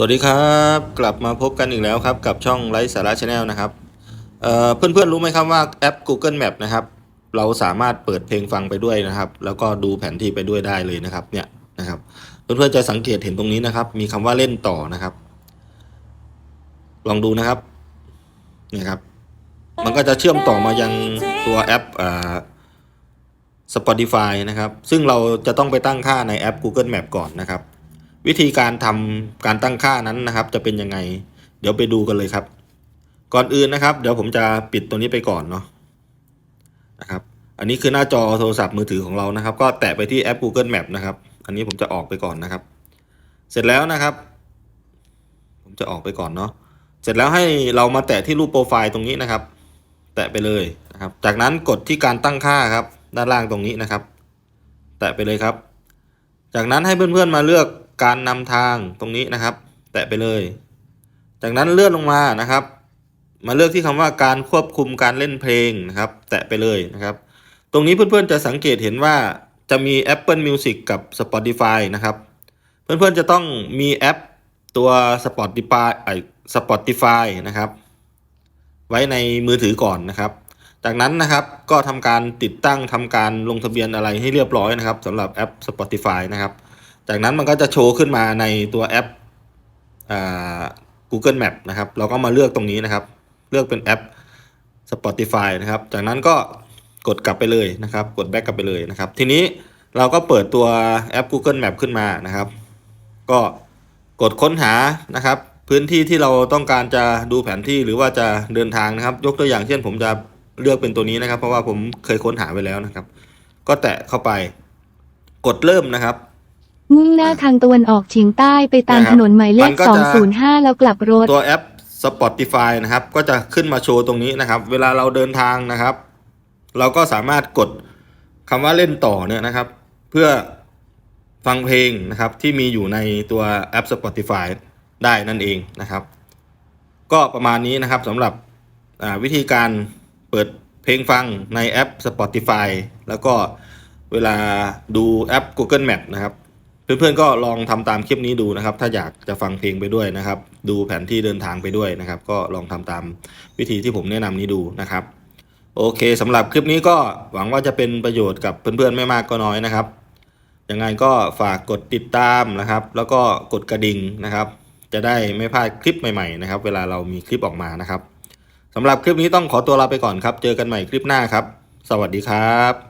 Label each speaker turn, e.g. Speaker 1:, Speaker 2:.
Speaker 1: สวัสดีครับ กลับมาพบกันอีกแล้วครับ กับช่องไลฟ์สาระชาแนลนะครับเอ่อเพื่อนๆรู้ไหมครับว่าแอป Google Map นะครับ เราสามารถเปิดเพลงฟังไปด้วยนะครับ แล้วก็ดูแผนที่ไปด้วยได้เลยนะครับเนี่ยนะครับเพื่อนๆจะสังเกตเห็นตรงนี้นะครับ มีคำว่าเล่นต่อนะครับ ลองดูนะครับเนี่ยครับ มันก็จะเชื่อมต่อมายังตัวแอปอ่า Spotify นะครับ ซึ่งเราจะต้องไปตั้งค่าในแอป Google Map ก่อนนะครับ วิธีการทำการตั้งค่านั้นนะครับ จะเป็นยังไง เดี๋ยวไปดูกันเลยครับ ก่อนอื่นนะครับ เดี๋ยวผมจะปิดตัวนี้ไปก่อนเนาะนะครับ อันนี้คือหน้าจอโทรศัพท์มือถือของเรานะครับ ก็แตะไปที่แอป Google Map นะครับ อันนี้ผมจะออกไปก่อนนะครับ เสร็จแล้วนะครับ ผมจะออกไปก่อนเนาะเสร็จแล้วให้เรามาแตะที่รูปโปรไฟล์ตรงนี้นะครับ แตะไปเลยนะครับ จากนั้นกดที่การตั้งค่าครับ ด้านล่างตรงนี้นะครับ แตะไปเลยครับ จากนั้นให้เพื่อนๆมาเลือก การนำทางตรงนี้นะครับ แตะไปเลย จากนั้นเลื่อนลงมานะครับ มาเลือกที่คำว่าการควบคุมการเล่นเพลงนะครับ แตะไปเลยนะครับ ตรงนี้เพื่อนๆจะสังเกตเห็นว่าจะมี Apple Music กับ Spotify นะครับ เพื่อนๆจะต้องมีแอปตัว Spotify ไอ Spotify นะครับ ไว้ในมือถือก่อนนะครับ จากนั้นนะครับก็ทำการติดตั้งทำการลงทะเบียนอะไรให้เรียบร้อยนะครับสำหรับแอป Spotify นะครับ จากนั้นมันก็จะโชว์ขึ้นมาในตัวแอปอ Google Map นะครับ เราก็มาเลือกตรงนี้นะครับ เลือกเป็นแอป Spotify นะครับ จากนั้นก็กดกลับไปเลยนะครับ กดแบ็กกลับไปเลยนะครับ ทีนี้เราก็เปิดตัวแอป Google Map ขึ้นมานะครับ ก็กดค้นหานะครับ พื้นที่ที่เราต้องการจะดูแผนที่หรือว่าจะเดินทางนะครับ ยกตัวอย่างเช่น ผมจะเลือกเป็นตัวนี้นะครับ เพราะว่าผมเคยค้นหาไปแล้วนะครับ ก็แตะเข้าไป กดเริ่มนะครับ
Speaker 2: มุ่งหน้าทางตะวันออกเฉียงใต้ไปตาม
Speaker 1: นะครับ
Speaker 2: ถนนหมายเล
Speaker 1: มั
Speaker 2: ข
Speaker 1: นก็จะ
Speaker 2: 205 แล้วกลับรถ
Speaker 1: ตัวแอป Spotify นะครับ ก็จะขึ้นมาโชว์ตรงนี้นะครับ เวลาเราเดินทางนะครับ เราก็สามารถกดคำว่าเล่นต่อเนี่ยนะครับ เพื่อฟังเพลงนะครับที่มีอยู่ในตัวแอป Spotify ได้นั่นเองนะครับ ก็ประมาณนี้นะครับสำหรับอ่าวิธีการเปิดเพลงฟังในแอป Spotify แล้วก็เวลาดูแอป Google Map นะครับ เพื่อนๆก็ลองทำตามคลิปนี้ดูนะครับ ถ้าอยากจะฟังเพลงไปด้วยนะครับ ดูแผนที่เดินทางไปด้วยนะครับ ก็ลองทำตามวิธีที่ผมแนะนำนี้ดูนะครับ โอเคสำหรับคลิปนี้ก็หวังว่าจะเป็นประโยชน์กับเพื่อนๆไม่มากก็น้อยนะครับยังไงก็ฝากกดติดตามนะครับ แล้วก็กดกระดิ่งนะครับ จะได้ไม่พลาดคลิปใหม่ๆนะครับ เวลาเรามีคลิปออกมานะครับสำหรับคลิปนี้ต้องขอตัวลาไปก่อนครับ เจอกันใหม่คลิปหน้าครับ สวัสดีครับ